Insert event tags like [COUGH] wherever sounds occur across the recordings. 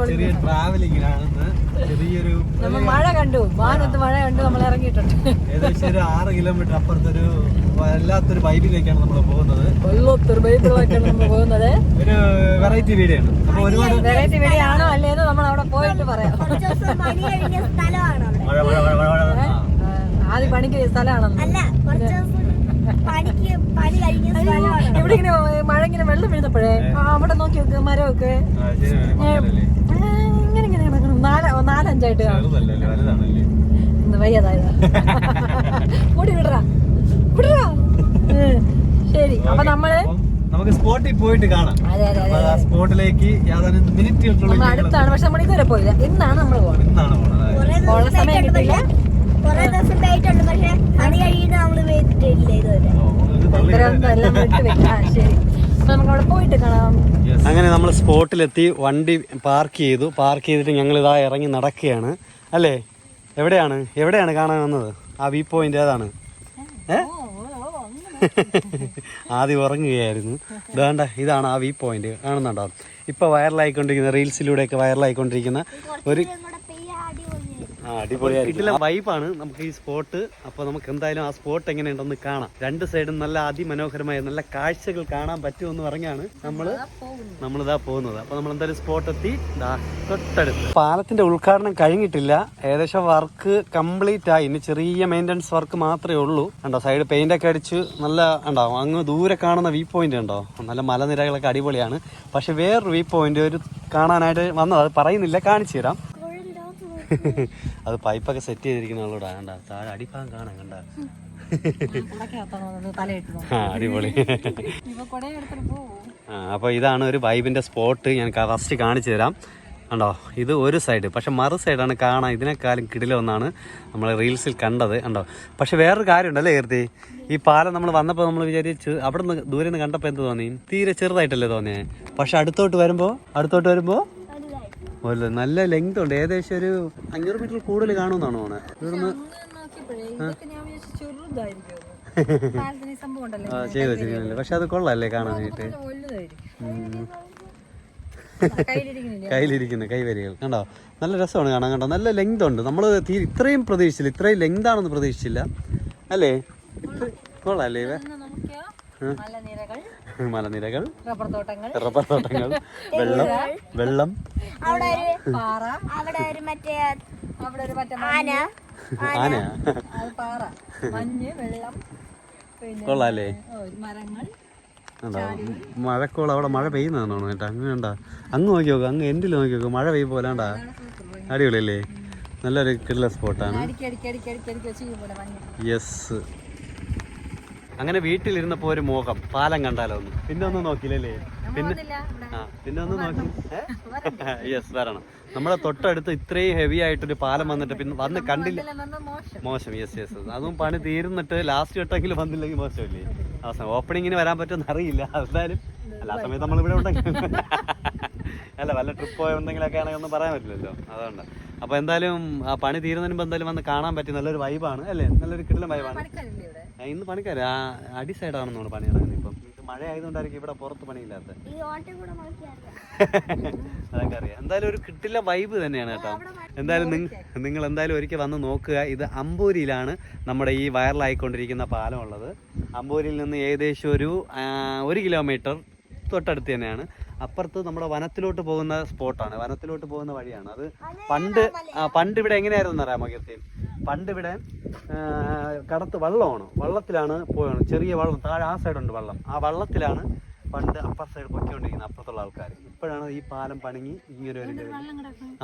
ഒരു ചെറിയ ട്രാവലിംഗിലാണ് ചെറിയൊരു നമ്മൾ മഴ കണ്ടു. വാനത്ത് മഴ കണ്ടു. നമ്മൾ ഇറങ്ങിയിട്ടുണ്ട്. ഏകദേശം ഒരു ആറ് കിലോമീറ്റർ അപ്പുറത്തൊരു വല്ലാത്തൊരു വൈബിലേക്കാണ് നമ്മൾ പോകുന്നത്. വല്ലാത്തൊരു വൈബിലേക്കാണ് നമ്മൾ പോകുന്നത്. ഒരു വെറൈറ്റി വീഡിയോ ആണ് അപ്പൊ ഒരുപാട് വെറൈറ്റി വെടിയാണോ അല്ലേന്ന് നമ്മൾ അവിടെ പോയിട്ട് പറയാം. ആദ്യം പണിക്ക് സ്ഥലമാണെന്ന് അല്ല സ്ഥലമാണ്? ഇവിടെ ഇങ്ങനെ ഇങ്ങനെ വെള്ളം വീഴുന്നപ്പോഴേ ആ, അവിടെ നോക്കി നോക്ക് മരമൊക്കെ. ഇങ്ങനെ ഇങ്ങനെ കിടക്കണം നാല നാലഞ്ചായിട്ട്. ഇന്ന് വയ്യതായത്. കൂടി [LAUGHS] വിടറാ. വിടറാ. ശരി. അപ്പൊ നമ്മൾ നമുക്ക് സ്പോട്ടിൽ പോയിട്ട് കാണാം. സ്പോട്ടിലേക്ക് യാതൊരു മിനിറ്റുകൾക്കുള്ളിൽ നമ്മൾ അടുത്താണ്. പക്ഷെ നമ്മൾ ഇതുവരെ പോയില്ല. ഇന്നാണ് നമ്മൾ പോകുന്നത് ഇന്നാണ് സമയം കിട്ടില്ല. കുറെ ദിവസം പോയിട്ടുണ്ട് പക്ഷെ കഴിയുന്ന നമ്മൾ പോയിട്ടില്ല ഇതുവരെ. ശരി. അങ്ങനെ നമ്മൾ സ്പോട്ടിലെത്തി വണ്ടി പാർക്ക് ചെയ്തു. പാർക്ക് ചെയ്തിട്ട് ഞങ്ങൾ ഇതാ ഇറങ്ങി നടക്കുകയാണ്. അല്ലേ? എവിടെയാണ്? എവിടെയാണ് കാണാൻ വന്നത്? ആ വ്യൂ പോയിന്റ് ഏതാണ്? ഏ? [LAUGHS] ആദ്യം ഉറങ്ങുകയായിരുന്നു. വേണ്ട ഇതാണ് ആ വ്യൂ പോയിന്റ് കാണുന്നുണ്ടോ? ഇപ്പൊ വൈറലായിക്കൊണ്ടിരിക്കുന്ന റീൽസിലൂടെയൊക്കെ വൈറലായിക്കൊണ്ടിരിക്കുന്ന ഒരു വൈബാണ് നമുക്ക് ഈ സ്പോട്ട് അപ്പോൾ നമുക്ക് എന്തായാലും ആ സ്പോട്ട് എങ്ങനെയുണ്ടെന്ന് കാണാം. രണ്ട് സൈഡും നല്ല അതിമനോഹരമായ നല്ല കാഴ്ചകൾ കാണാൻ പറ്റുമെന്ന് പറഞ്ഞാണ് നമ്മൾ നമ്മളിതാ പോകുന്നത്. അപ്പൊ നമ്മൾ എന്തായാലും സ്പോട്ട് എത്തി. ദാ തൊട്ടടുത്ത്. പാലത്തിന്റെ ഉദ്ഘാടനം കഴിഞ്ഞിട്ടില്ല. ഏകദേശം വർക്ക് കംപ്ലീറ്റ് ആയി. ഇനി ചെറിയ മെയിന്റനൻസ് വർക്ക് മാത്രമേ ഉള്ളൂ. കണ്ടോ സൈഡ് പെയിന്റ് ഒക്കെ അടിച്ച് നല്ല ഉണ്ടാവും അങ്ങ് ദൂരെ കാണുന്ന വ്യൂ പോയിന്റ് ഉണ്ടോ? നല്ല മലനിരകളൊക്കെ അടിപൊളിയാണ്. പക്ഷെ വേറൊരു വ്യൂ പോയിന്റ് ഒരു കാണാനായിട്ട് വന്നത്. അത് പറയുന്നില്ല കാണിച്ചു തരാം. അത് പൈപ്പൊക്കെ സെറ്റ് ചെയ്തിരിക്കുന്ന ആളോടാ കണ്ട? താഴെ അടിഭാഗം കാണാൻ കണ്ട? അടിപൊളി. അപ്പൊ ഇതാണ് ഒരു വൈബിന്റെ സ്പോട്ട് ഞാൻ ഫസ്റ്റ് കാണിച്ചു തരാം. കണ്ടോ? ഇത് ഒരു സൈഡ് പക്ഷെ മറു സൈഡാണ് കാണാൻ ഇതിനേക്കാളും കിടിലൊന്നാണ് നമ്മൾ റീൽസിൽ കണ്ടത് കണ്ടോ? പക്ഷെ വേറൊരു കാര്യമുണ്ടല്ലേ കീർത്തി? ഈ പാലം നമ്മൾ വന്നപ്പോൾ നമ്മൾ വിചാരിച്ച് അവിടെ നിന്ന് ദൂരെ നിന്ന് കണ്ടപ്പോൾ എന്ത് തോന്നി? തീരെ ചെറുതായിട്ടല്ലേ തോന്നിയേ? പക്ഷെ അടുത്തോട്ട് വരുമ്പോൾ അടുത്തോട്ട് വരുമ്പോൾ ഒരു നല്ല ലെങ്ത് ഉണ്ട്. ഏകദേശം ഒരു അഞ്ഞൂറ് മീറ്റർ കൂടുതൽ കാണുമെന്നാണ് തോന്നുന്നത്. ഇവിടുന്ന് [LAUGHS] ആ. ചെയ്തു പക്ഷെ അത് കൊള്ളല്ലേ കാണാനായിട്ട് കയ്യിലിരിക്കുന്ന കൈവരികൾ. കണ്ടോ? നല്ല രസമാണ് കാണാൻ കണ്ടോ? നല്ല ലെങ്ത് ഉണ്ട്. നമ്മൾ ഇത്രയും പ്രതീക്ഷിച്ചില്ല. ഇത്രയും ലെങ്ത് ആണെന്ന് പ്രതീക്ഷിച്ചില്ല. അല്ലേ? ഇത്ര- കൊള്ളാല്ലേ ഇവ? മലനിരകൾ റബ്ബർ തോട്ടങ്ങൾ റബ്ബർ തോട്ടങ്ങൾ വെള്ളം വെള്ളം അവിടെ ഒരു പാറ അവിടെ ഒരു മറ്റേ അവിടെ ഒരു മറ്റേ ആന ആന അത് പാറ മഞ്ഞ് വെള്ളം പിന്നെ കൊള്ളാല്ലേ ഓ, മരങ്ങൾ കണ്ടോ മഴക്കോളം അവിടെ മഴ പെയ്യുന്നതാണോ കേട്ടോ അങ്ങ് ഉണ്ടാ അങ്ങ് നോക്കി നോക്കുക അങ്ങ് എൻഡിൽ നോക്കി നോക്കുക മഴ പെയ്യുമ്പോൾ പോലാണ്ടാ അടിപൊളിയല്ലേ നല്ലൊരു കിള്ള സ്പോട്ടാണ് അടിക്കി അങ്ങനെ വീട്ടിലിരുന്നപ്പോ ഒരു മോഹം. പാലം കണ്ടാലോ ഒന്ന്? പിന്നെ ഒന്നും നോക്കിയില്ലല്ലേ? പിന്നെ ആ പിന്നെ ഒന്ന് നോക്കി യെസ് [LAUGHS] വരണം. നമ്മളെ തൊട്ടടുത്ത് ഇത്രയും ഹെവി ആയിട്ടൊരു പാലം വന്നിട്ട് പിന്നെ വന്ന് കണ്ടില്ല മോശം. മോശം യെസ് യെസ് അതും പണി തീരുന്നിട്ട് ലാസ്റ്റ് ഘട്ടമെങ്കിലും വന്നില്ലെങ്കിൽ മോശമല്ലേ? അവസാനം ഓപ്പണിങ്ങിന് വരാൻ പറ്റുമെന്ന് അറിയില്ല. എന്തായാലും അല്ല ആ സമയത്ത് നമ്മൾ ഇവിടെ ഉണ്ടെങ്കിൽ [LAUGHS] അല്ല വല്ല ട്രിപ്പ് പോയ എന്തെങ്കിലുമൊക്കെ ആണെങ്കിൽ ഒന്നും പറയാൻ പറ്റില്ലല്ലോ. അതുകൊണ്ട്. അപ്പോൾ എന്തായാലും ആ പണി തീരുന്നതിന് മുമ്പ് എന്തായാലും വന്ന് കാണാൻ പറ്റി നല്ലൊരു വൈബാണ് അല്ലേ? നല്ലൊരു കിടിലം വൈബാണ് ഇന്ന് പണിക്കാര്. ആ അടി സൈഡാണെന്ന് തോന്നുന്നു പണി നടക്കുന്നത് ഇപ്പം. മഴ ആയതുകൊണ്ടായിരിക്കും ഇവിടെ പുറത്ത് പണിയില്ലാത്ത. അതൊക്കെ അറിയാം. എന്തായാലും ഒരു കിട്ടില്ല വൈബ് തന്നെയാണ് കേട്ടോ. എന്തായാലും നിങ്ങൾ എന്തായാലും ഒരിക്കൽ വന്ന് നോക്കുക. ഇത് അമ്പൂരിയിലാണ് നമ്മുടെ ഈ വൈറലായിക്കൊണ്ടിരിക്കുന്ന പാലം ഉള്ളത്. അമ്പൂരിയിൽ നിന്ന് ഏകദേശം ഒരു ഒരു കിലോമീറ്റർ തൊട്ടടുത്ത് തന്നെയാണ്. അപ്പുറത്ത് നമ്മുടെ വനത്തിലോട്ട് പോകുന്ന സ്പോട്ടാണ്. വനത്തിലോട്ട് പോകുന്ന വഴിയാണ്. അത് പണ്ട് പണ്ട് ഇവിടെ എങ്ങനെയായിരുന്നു എന്നറിയാമോ കീർത്തി പണ്ട് ഇവിടെ കടത്ത് വള്ളമാണ്. വള്ളത്തിലാണ് പോയാണ്. ചെറിയ വള്ളം താഴെ ആ സൈഡുണ്ട് വള്ളം. ആ വള്ളത്തിലാണ് പണ്ട് അപ്പർ സൈഡ് പൊക്കിക്കൊണ്ടിരിക്കുന്നത് അപ്പുറത്തുള്ള ആൾക്കാർ ഇപ്പോഴാണ് ഈ പാലം പണിങ്ങി ഇങ്ങനെ ഒരു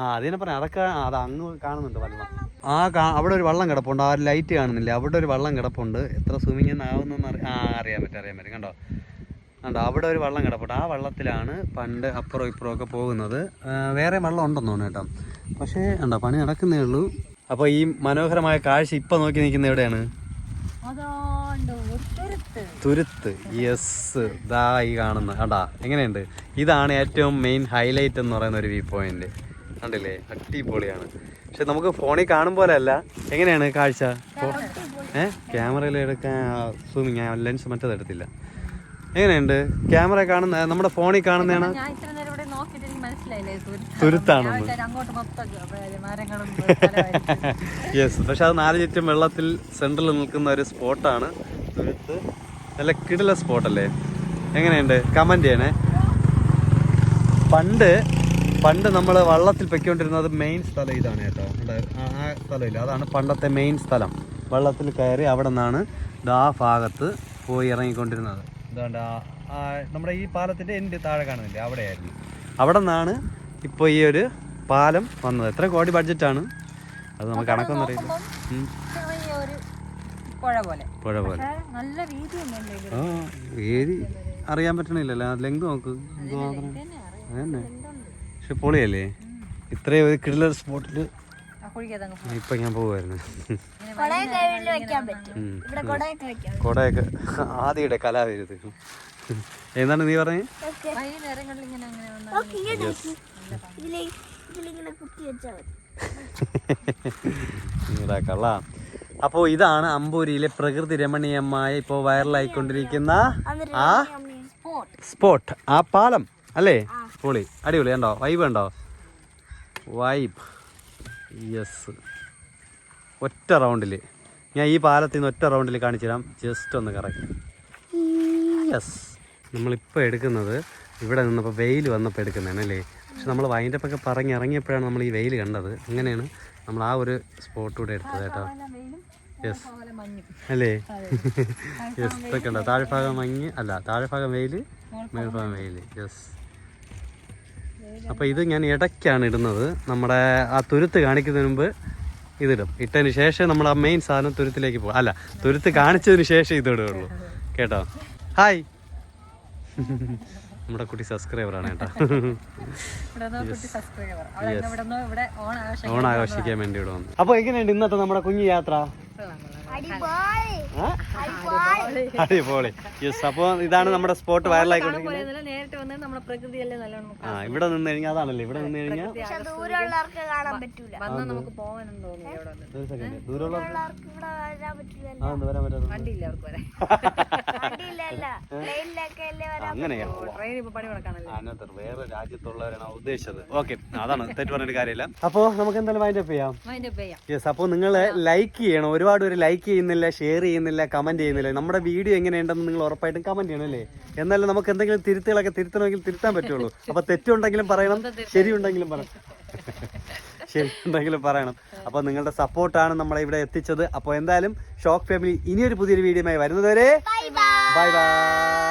ആ അതിനെ പറയാം അതൊക്കെ അത് അങ്ങ് കാണുന്നുണ്ട് വള്ളം. ആ അവിടെ ഒരു വള്ളം കിടപ്പുണ്ട്. ആ ലൈറ്റ് കാണുന്നില്ല. അവിടെ ഒരു വള്ളം കിടപ്പുണ്ട്. എത്ര സ്വിമ്മിങ് ആവുന്നെന്ന് ആ അറിയാൻ പറ്റും അറിയാൻ പറ്റും. കണ്ടോ? കണ്ടോ? അവിടെ ഒരു വള്ളം കിടപ്പുണ്ട്. ആ വള്ളത്തിലാണ് പണ്ട് അപ്പുറം ഇപ്പുറം ഒക്കെ പോകുന്നത്. വേറെ വള്ളം ഉണ്ടെന്ന് തോന്നുന്നു കേട്ടോ. പക്ഷേ കണ്ടോ? പണി നടക്കുന്നേ ഉള്ളൂ. അപ്പോൾ ഈ മനോഹരമായ കാഴ്ച ഇപ്പം നോക്കി നിൽക്കുന്ന എവിടെയാണ്? തുരുത്ത്. യെസ് ദാ ഈ കാണുന്ന കണ്ടാ? എങ്ങനെയുണ്ട്? ഇതാണ് ഏറ്റവും മെയിൻ ഹൈലൈറ്റ് എന്ന് പറയുന്ന ഒരു വ്യൂ പോയിന്റ് കണ്ടില്ലേ? അടിപൊളിയാണ്. പക്ഷെ നമുക്ക് ഫോണിൽ കാണും പോലെ അല്ല. എങ്ങനെയാണ് കാഴ്ച? ഏ? ക്യാമറയിൽ എടുക്കാൻ സൂമിങ് ലെൻസ് മറ്റേത് എടുത്തില്ല. എങ്ങനെയുണ്ട്? ക്യാമറ കാണുന്ന നമ്മുടെ ഫോണിൽ കാണുന്നതാണ്? തുരുത്താണെന്ന്. യെസ് പക്ഷെ അത് നാല് ചുറ്റും വെള്ളത്തിൽ സെന്ററിൽ നിൽക്കുന്ന ഒരു സ്പോട്ടാണ്. തുരുത്ത്. നല്ല കിടില സ്പോട്ടല്ലേ? എങ്ങനെയുണ്ട്? കമന്റ് ചെയ്യണേ. പണ്ട് പണ്ട് നമ്മൾ വള്ളത്തിൽ പൊയ്ക്കൊണ്ടിരുന്നത് മെയിൻ സ്ഥലം ഇതാണ് കേട്ടോ. ആ- സ്ഥലമില്ല. അതാണ് പണ്ടത്തെ മെയിൻ സ്ഥലം. വള്ളത്തിൽ കയറി അവിടെ നിന്നാണ് ആ ഭാഗത്ത് പോയി ഇറങ്ങിക്കൊണ്ടിരുന്നത്. അതുകൊണ്ട് നമ്മുടെ ഈ പാലത്തിന്റെ എന്റെ താഴെ കാണുന്നില്ലേ? അവിടെയായിരുന്നു. അവിടെ നിന്നാണ് ഇപ്പോൾ ഈ ഒരു പാലം വന്നത്. എത്ര കോടി ബഡ്ജറ്റാണ് അത് നമുക്ക് കണക്കൊന്നും അറിയില്ല. ഒരു പുഴ പോലെ. ആ വീതി അറിയാൻ പറ്റണില്ലല്ലോ. ലെങ്ത് നോക്ക്. അതന്നെ പക്ഷെ പൊളിയല്ലേ? ഇത്രയും ഒരു കിടിലർ സ്പോട്ടിൽ ഇപ്പൊ ഞാൻ പോകുമായിരുന്നു കൊടയൊക്കെ വീട്ടിൽ വെക്കാൻ പറ്റും. ഇവിടെ കൊടയൊക്കെ വെക്കാം കൊടയൊക്കെ ആദ്യയുടെ കലാവിരുത്. എന്താണ് നീ പറഞ്ഞത് ഈടാ അപ്പോൾ ഇതാണ് അമ്പൂരിയിലെ പ്രകൃതി രമണീയമായ ഇപ്പോൾ വൈറലായിക്കൊണ്ടിരിക്കുന്ന ആ സ്പോട്ട് സ്പോട്ട്. ആ പാലം അല്ലേ? പൊളി. അടിപൊളി ഉണ്ടോ വൈബ് ഉണ്ടോ വൈബ് യെസ് ഒറ്റ റൗണ്ടിൽ ഞാൻ ഈ പാലത്തിൽ നിന്ന് ഒറ്റ റൗണ്ടിൽ കാണിച്ചു തരാം. ജസ്റ്റ് ഒന്ന് കറക്റ്റ് യെസ് നമ്മളിപ്പോൾ എടുക്കുന്നത് ഇവിടെ നിന്നപ്പോൾ വെയിൽ വന്നപ്പോൾ എടുക്കുന്നതാണ് അല്ലേ? പക്ഷെ നമ്മൾ വൈൻഡപ്പൊക്കെ പറഞ്ഞ് ഇറങ്ങിയപ്പോഴാണ് നമ്മൾ ഈ വെയിൽ കണ്ടത്. അങ്ങനെയാണ് നമ്മൾ ആ ഒരു സ്പോട്ട് കൂടെ എടുത്തത് കേട്ടോ. യെസ് അല്ലേ? [LAUGHS] യെസ് ഇതൊക്കെ ഉണ്ടോ? താഴെഭാഗം മഞ്ഞ് അല്ല താഴെഭാഗം വെയിൽ മേൽഭാഗം വെയിൽ. യെസ് അപ്പോൾ ഇത് ഞാൻ ഇടയ്ക്കാണ് ഇടുന്നത്. നമ്മുടെ ആ തുരുത്ത് കാണിക്കുന്നതിന് മുമ്പ് ഇതിടും. ഇട്ടതിന് ശേഷം നമ്മൾ ആ മെയിൻ സാധനം തുരുത്തിലേക്ക് പോകും. അല്ല തുരുത്ത് കാണിച്ചതിന് ശേഷം ഇതിടുകയുള്ളൂ കേട്ടോ? ഹായ് നമ്മുടെ കുട്ടി സബ്സ്ക്രൈബറാണ് സബ്സ്ക്രൈബർ ആണ് കേട്ടോ. ഓൺ ആഘോഷിക്കാൻ വേണ്ടി ഇവിടെ വന്നു. അപ്പോൾ എങ്ങനെയുണ്ട് ഇന്നത്തെ നമ്മുടെ കുഞ്ഞു യാത്ര? അടിപൊളി. യെസ് അപ്പോൾ ഇതാണ് നമ്മുടെ സ്പോട്ട് വൈറലായിക്കൊണ്ടിരിക്കുന്നത് ആയിക്കൊണ്ടിരിക്കുന്നത് നേരിട്ട് വന്ന് നമ്മുടെ പ്രകൃതിയല്ലേ നല്ലോണം ആ ഇവിടെ നിന്ന് കഴിഞ്ഞാൽ അതാണല്ലേ ഇവിടെ നിന്ന് കഴിഞ്ഞാൽ ദൂരമുള്ളവർക്ക് കാണാൻ പറ്റൂല. വന്നാൽ നമുക്ക് പോകാനും തോന്നുന്നു ഇവിടെ വരാൻ വണ്ടിയില്ല അവർക്ക് അങ്ങനെയാ. വേറെ രാജ്യത്തുള്ളവരാണ് ഉദ്ദേശിച്ചത്. ഓക്കെ അതാണ് തെറ്റ് പറഞ്ഞിട്ട് കാര്യമില്ല. അപ്പോ നമുക്ക് എന്തായാലും വൈൻഡ് അപ്പ് ചെയ്യാം. യെസ് അപ്പോൾ നിങ്ങൾ ലൈക്ക് ചെയ്യണം. ഒരുപാട് പേര് ലൈക്ക് ചെയ്യുന്നില്ല ഷെയർ ചെയ്യുന്നില്ല കമന്റ് ചെയ്യുന്നില്ല. നമ്മുടെ വീഡിയോ എങ്ങനെയുണ്ടെന്ന് നിങ്ങൾ ഉറപ്പായിട്ടും കമന്റ് ചെയ്യണം അല്ലേ? എന്നാലും നമുക്ക് എന്തെങ്കിലും തിരുത്തുകളൊക്കെ തിരുത്തണമെങ്കിൽ തിരുത്താൻ പറ്റുള്ളൂ. അപ്പോൾ തെറ്റുണ്ടെങ്കിലും പറയണം ശരിയുണ്ടെങ്കിലും പറയണം [LAUGHS] ശരിയുണ്ടെങ്കിലും പറയണം. അപ്പോൾ നിങ്ങളുടെ സപ്പോർട്ടാണ് നമ്മളെ ഇവിടെ എത്തിച്ചത്. അപ്പോൾ എന്തായാലും ഷോക്ക് ഫാമിലി ഇനിയൊരു പുതിയൊരു വീഡിയോയുമായി വരുന്നതുവരെ ബൈ ബൈ